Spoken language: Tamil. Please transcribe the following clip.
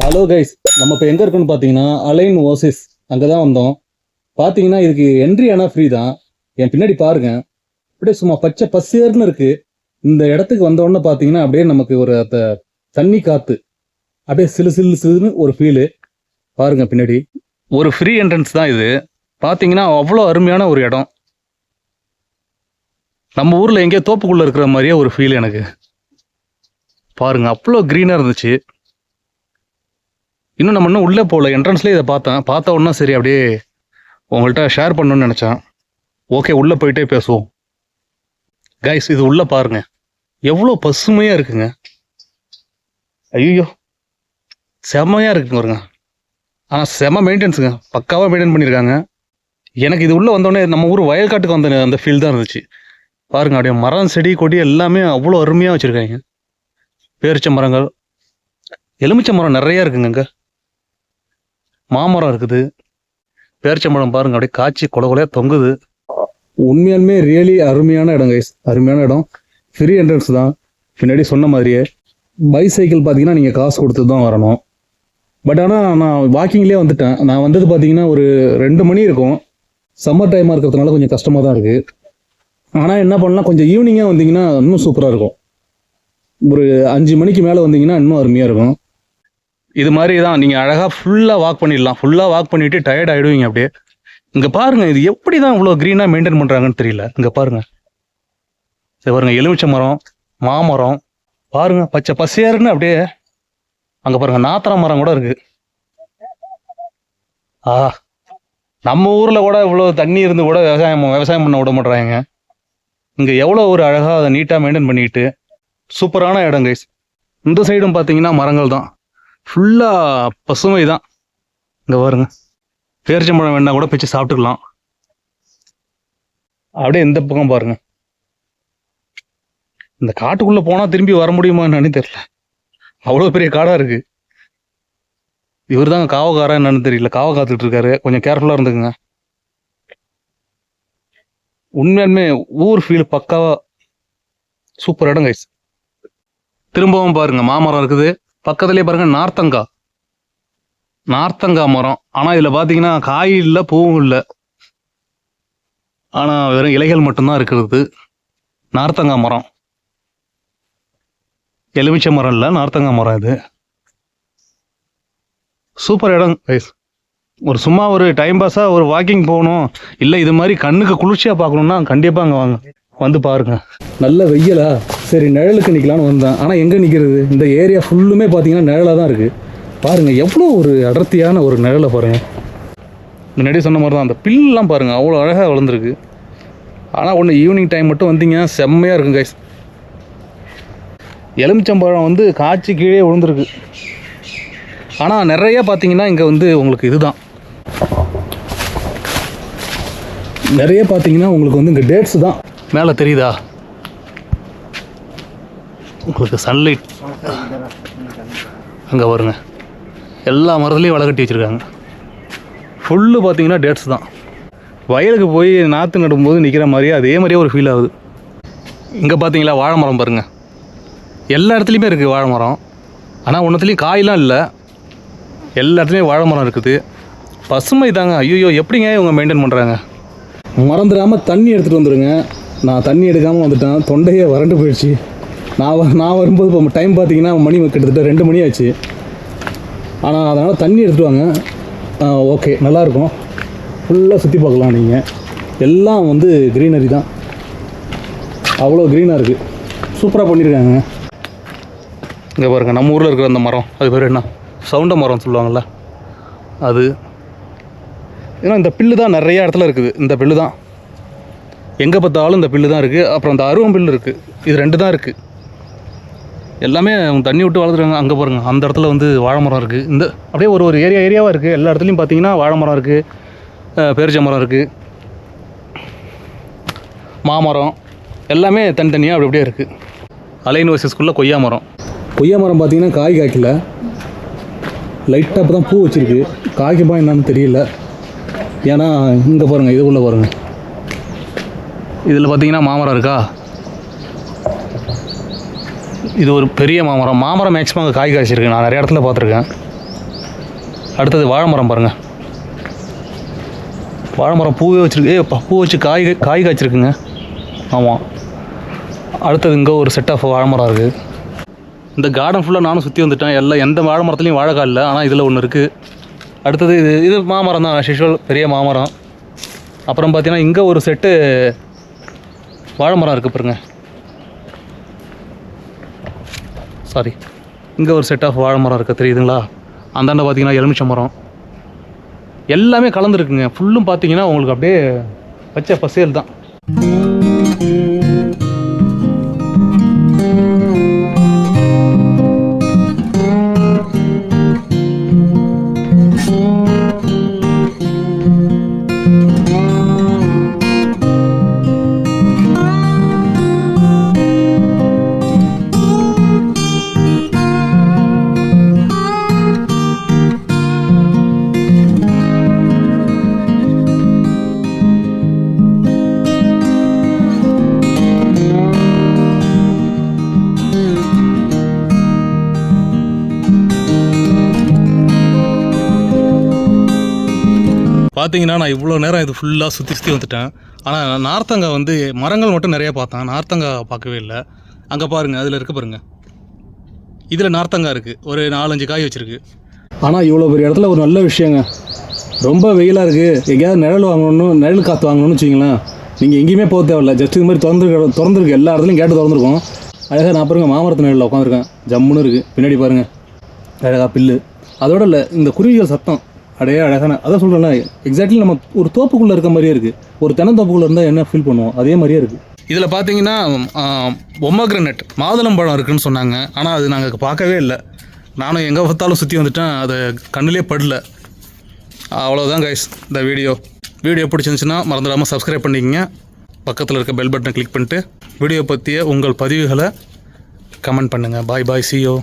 ஹலோ கைஸ் நம்ம இப்போ எங்கே இருக்கோம்னு பார்த்தீங்கன்னா அலைன் ஓசிஸ் அங்கே தான் வந்தோம். பார்த்தீங்கன்னா இதுக்கு என்ட்ரி ஆனால் ஃப்ரீ தான். என் பின்னாடி பாருங்க. அப்படியே சும்மா பச்சை பசேர்னு இருக்குது இந்த இடத்துக்கு வந்த உடனே பார்த்தீங்கன்னா அப்படியே நமக்கு ஒரு அந்த தண்ணி காற்று அப்படியே சிலு சிலு சிலுன்னு ஒரு ஃபீலு பாருங்க பின்னாடி. ஒரு ஃப்ரீ என்ட்ரன்ஸ் தான் இது. பார்த்தீங்கன்னா அவ்வளோ அருமையான ஒரு இடம். நம்ம ஊரில் எங்கேயோ தோப்புக்குள்ளே இருக்கிற மாதிரியே ஒரு ஃபீல் எனக்கு. பாருங்க அவ்வளோ க்ரீனாக இருந்துச்சு. இன்னும் நம்ம இன்னும் உள்ளே போகல. என்ட்ரன்ஸ்லேயே இதை பார்த்தேன். பார்த்த உடனே சரி அப்படியே உங்கள்கிட்ட ஷேர் பண்ணணும்னு நினச்சேன். ஓகே உள்ளே போயிட்டே பேசுவோம். கைஸ் இது உள்ளே பாருங்க. எவ்வளோ பசுமையாக இருக்குங்க. ஐயோ செம்மையாக இருக்குங்க பாருங்க. ஆனால் செம மெயின்டெனன்ஸுங்க பக்காவாக மெயின்டைன் பண்ணியிருக்காங்க. எனக்கு இது உள்ளே வந்தோடனே நம்ம ஊர் வயல்காட்டுக்கு வந்த அந்த ஃபீல் தான் இருந்துச்சு. பாருங்க அப்படியே மரம் செடி கொடி எல்லாமே அவ்வளோ அருமையாக வச்சுருக்காங்க. பேரிச்ச மரங்கள் எலுமிச்சை மரம் நிறையா இருக்குங்க அங்கே மாமரம் இருக்குது. பேரிச்சம்பழம் பாருங்க அப்படியே காய்ச்சி கொலை கொலையா தொங்குது. உண்மையாலுமே ரியலி அருமையான இடம் கைஸ் அருமையான இடம். ஃப்ரீ என்ட்ரன்ஸ் தான். பின்னாடி சொன்ன மாதிரியே. பைசைக்கிள் பார்த்தீங்கன்னா நீங்கள் காசு கொடுத்து தான் வரணும். பட் ஆனால் நான் வாக்கிங்லேயே வந்துட்டேன். நான் வந்தது பார்த்தீங்கன்னா ஒரு ரெண்டு மணி இருக்கும். சம்மர் டைமாக இருக்கிறதுனால கொஞ்சம் கஷ்டமாக தான் இருக்குது ஆனால் என்ன பண்ணலாம்? கொஞ்சம் ஈவினிங்காக வந்தீங்கன்னா இன்னும் சூப்பராக இருக்கும். ஒரு அஞ்சு மணிக்கு மேலே வந்தீங்கன்னா இன்னும் அருமையாக இருக்கும். இது மாதிரி தான். நீங்கள் அழகாக ஃபுல்லாக வாக் பண்ணிடலாம். ஃபுல்லாக வாக் பண்ணிவிட்டு டயர்ட் ஆகிடுவீங்க அப்படியே. இங்கே பாருங்கள் இது எப்படி தான் இவ்வளோ க்ரீனாக மெயின்டைன் பண்ணுறாங்கன்னு தெரியல. இங்கே பாருங்கள் சரி பாருங்கள் எலுமிச்சை மரம் மாமரம். பாருங்கள் பச்சை பசேர்னு அப்படியே அங்கே பாருங்கள் நாத்தன மரம் கூட இருக்குது ஆ நம்ம ஊரில் கூட இவ்வளோ தண்ணி இருந்து கூட விவசாயம் விவசாயம் பண்ண விட மாட்றாங்க. இங்கே எவ்வளோ ஒரு அழகாக அதை நீட்டாக மெயின்டைன் பண்ணிக்கிட்டு சூப்பரான இடம் கைஸ் இந்த சைடும் பார்த்தீங்கன்னா மரங்கள் தான். ஃபுல்லாக பசுமை தான் இங்கே பாருங்க. பேரிச்சம்பழம் வேணா கூட பிச்சு சாப்பிட்டுக்கலாம். அப்படியே இந்த பக்கம் பாருங்க. இந்த காட்டுக்குள்ளே போனால் திரும்பி வர முடியுமா என்னன்னு தெரியல. அவ்வளோ பெரிய காடாக இருக்கு. இவர் தாங்க காவக்காரா என்னன்னு தெரியல. காவ காத்துட்டு இருக்காரு. கொஞ்சம் கேர்ஃபுல்லாக இருந்துக்குங்க. உண்மையாலுமே ஊர் ஃபீல் பக்காவாக சூப்பர் இடம் கைஸ் திரும்பவும் பாருங்க. மாமரம் இருக்குது. பக்கத்துலயே பாருங்க நார்த்தங்காய் நார்த்தங்காய் மரம். ஆனால் இதில் பார்த்தீங்கன்னா காய் இல்லை பூவும் இல்லை. ஆனால் வெறும் இலைகள் மட்டும்தான் இருக்கிறது. நார்த்தங்காய் மரம். எலுமிச்சை மரம் இல்லை நார்த்தங்காய் மரம் இது. சூப்பர் இடம் guys. ஒரு சும்மா ஒரு டைம் பாஸாக ஒரு வாக்கிங் போகணும். இல்லை இது மாதிரி கண்ணுக்கு குளிர்ச்சியாக பார்க்கணுன்னா கண்டிப்பாக அங்கே வாங்க. வந்து பாருங்க. நல்ல வெயிலா? சரி நிழலுக்கு நிற்கலான்னு வந்தேன். ஆனால் எங்கே நிற்கிறது இந்த ஏரியா ஃபுல்லுமே பார்த்தீங்கன்னா நிழலாக தான் இருக்குது பாருங்கள் எவ்வளோ ஒரு அடர்த்தியான ஒரு நிழலை பாருங்கள் முன்னாடி சொன்ன மாதிரி தான் அந்த பில்லாம் பாருங்கள் அவ்வளோ அழகாக வளர்ந்துருக்கு. ஆனால் ஒன்று ஈவினிங் டைம் மட்டும் வந்தீங்கன்னா செம்மையாக இருக்கும் கைஸ் எலுமிச்சம்பழம் வந்து காய்ச்சி கீழே விழுந்துருக்கு. ஆனால் நிறைய பார்த்தீங்கன்னா இங்கே வந்து உங்களுக்கு இதுதான். நிறைய பார்த்தீங்கன்னா உங்களுக்கு வந்து இங்கே டேட்ஸ் தான். மேலே தெரியுதா? உங்களுக்கு சன்லைட் அங்கே வருங்க. எல்லா மரத்துலேயும் வலை கட்டி வச்சுருக்காங்க. ஃபுல்லு பார்த்தீங்கன்னா டேட்ஸ் தான். வயலுக்கு போய் நாற்று நடும்போது நிற்கிற மாதிரியே அதே மாதிரியே ஒரு ஃபீல் ஆகுது. இங்கே பார்த்தீங்களா வாழை மரம் பாருங்கள் எல்லா இடத்துலையுமே இருக்குது வாழை மரம். ஆனால் ஒன்றத்துலேயும் காயெலாம் இல்லை. எல்லா இடத்துலையும் வாழை மரம் இருக்குது. பசுமை தாங்க. ஐயோ எப்படிங்க இவங்க மெயின்டைன் பண்ணுறாங்க மறந்துடாமல் தண்ணி எடுத்துகிட்டு வந்துடுங்க நான் தண்ணி எடுக்காமல் வந்துட்டேன். தொண்டையே வறண்டு போயிடுச்சு. நான் நான் வரும்போது இப்போ டைம் பார்த்தீங்கன்னா மணி கிட்டத்தட்ட ரெண்டு மணி ஆச்சு. ஆனால் அதனால் தண்ணி எடுத்துட்டு வாங்க. ஓகே நல்லாயிருக்கும். ஃபுல்லாக சுற்றி பார்க்கலாம் நீங்கள் எல்லாம் வந்து க்ரீனரி தான். அவ்வளோ க்ரீனாக இருக்குது சூப்பராக பண்ணியிருக்காங்க இங்கே பாருங்க நம்ம ஊரில் இருக்கிற அந்த மரம். அது பேர் என்ன? சவுண்ட மரம் சொல்லுவாங்கள்ல அது. ஏன்னா இந்த பில்லு தான் நிறைய இடத்துல இருக்குது. இந்த பில்லு தான். எங்கே பார்த்தாலும் இந்த பில்லு தான் இருக்குது அப்புறம் இந்த அருவம் பில்லு இருக்குது இது ரெண்டு தான் இருக்குது எல்லாமே தண்ணி விட்டு வளர்த்துருக்காங்க. அங்கே பாருங்கள் அந்த இடத்துல வந்து வாழை மரம் இருக்குது இந்த அப்படியே ஒரு ஒரு ஏரியா ஏரியாவாக இருக்குது எல்லா இடத்துலையும் பார்த்தீங்கன்னா வாழை மரம் இருக்குது பேரிச்ச மரம் இருக்குது மாமரம். எல்லாமே தனித்தனியாக அப்படி அப்படியே இருக்குது அலை யூனிவர்சிட்டிஸ்குள்ளே கொய்யா மரம். கொய்யா மரம் பார்த்தீங்கன்னா காய் காய்க்கல. லைட்டாக இப்போ தான் பூ வச்சுருக்கு. காய்க்குமா என்னன்னு தெரியல. ஏன்னா இங்கே பாருங்கள் இதுக்குள்ளே பாருங்கள் இதில் பார்த்தீங்கன்னா மாமரம் இருக்கா? இது ஒரு பெரிய மாமரம். மாமரம் மேக்ஸிமம் அங்கே காய் காய்ச்சிருக்கு. நான் நிறைய இடத்துல பார்த்துருக்கேன். அடுத்தது வாழை மரம் பாருங்கள் வாழை மரம் பூவே வச்சுருக்கு. ஏ பூ வச்சு காய் காய் காய்ச்சிருக்குங்க. ஆமாம் அடுத்தது இங்கே ஒரு செட் ஆஃப் வாழை மரம் இருக்குது இந்த கார்டன் ஃபுல்லாக நானும் சுற்றி வந்துட்டேன். எல்லாம் எந்த வாழை மரத்துலையும் வாழைக்காய் இல்லை. ஆனால் இதில் ஒன்று இருக்குது அடுத்தது இது இது மாமரம் தான். ஷிஷுவல் பெரிய மாமரம். அப்புறம் பார்த்தீங்கன்னா இங்கே ஒரு செட்டு வாழை மரம் இருக்குது பாருங்க. சாரி இங்கே ஒரு செட் ஆஃப் வாழை மரம் இருக்குது தெரியுதுங்களா அந்தாண்ட பார்த்தீங்கன்னா எலுமிச்சை மரம். எல்லாமே கலந்துருக்குங்க. ஃபுல்லும் பார்த்தீங்கன்னா உங்களுக்கு அப்படியே பச்சை பசேல் தான் பார்த்தீங்கன்னா நான் இவ்வளோ நேரம் இது ஃபுல்லாக சுற்றி சுற்றி வந்துட்டேன். ஆனால் நார்த்தங்காய் வந்து மரங்கள் மட்டும் நிறையா பார்த்தேன். நார்த்தங்காய் பார்க்கவே இல்லை. அங்கே பாருங்கள் அதில் இருக்க பாருங்கள் இதில் நார்த்தங்காய் இருக்குது ஒரு நாலஞ்சு காய் வச்சுருக்கு. ஆனால் இவ்வளோ பெரிய இடத்துல ஒரு நல்ல விஷயங்க. ரொம்ப வெயிலாக இருக்குது எங்கேயாவது நிழல் வாங்கணும் நிழல் காற்று வாங்கணும்னு வச்சிங்களேன் நீங்கள் எங்கேயுமே போக தேவையில்ல. ஜஸ்ட் இது மாதிரி திறந்துருக்க திறந்துருக்கு. எல்லா இடத்துலையும் கேட்டு திறந்துருக்கோம். அழகாக நான் பாருங்கள் மாமரத்து நிழலில் உட்காந்துருக்கேன் ஜம்முன்னு இருக்குது பின்னாடி பாருங்கள் அழகாக பில்லு. அதோட இல்லை இந்த குருவிகள் சத்தம். அடையே அழகான. அதான் சொல்கிறேன்ல எக்ஸாக்ட்லி நம்ம ஒரு தோப்புக்குள்ளே இருக்க மாதிரியே இருக்குது ஒரு தென்னந்தோப்புக்குள்ளே இருந்தால் என்ன ஃபீல் பண்ணுவோம்? அதே மாதிரியே இருக்குது இதில் பார்த்தீங்கன்னா ஒமக்ரனட் மாதுளம்பழம் இருக்குன்னு சொன்னாங்க. ஆனால் அது நாங்கள் பார்க்கவே இல்லை. நானும் எங்கே பார்த்தாலும் சுற்றி வந்துட்டேன். அதை கண்ணிலே படல. அவ்வளோதான் கைஸ் இந்த வீடியோ வீடியோ பிடிச்சிருந்துச்சுன்னா மறந்துடாமல் சப்ஸ்கிரைப் பண்ணிக்கங்க. பக்கத்தில் இருக்க பெல் பட்டனை கிளிக் பண்ணிட்டு வீடியோ பற்றிய உங்கள் பதிவுகளை கமெண்ட் பண்ணுங்கள் பாய் பாய் சியோ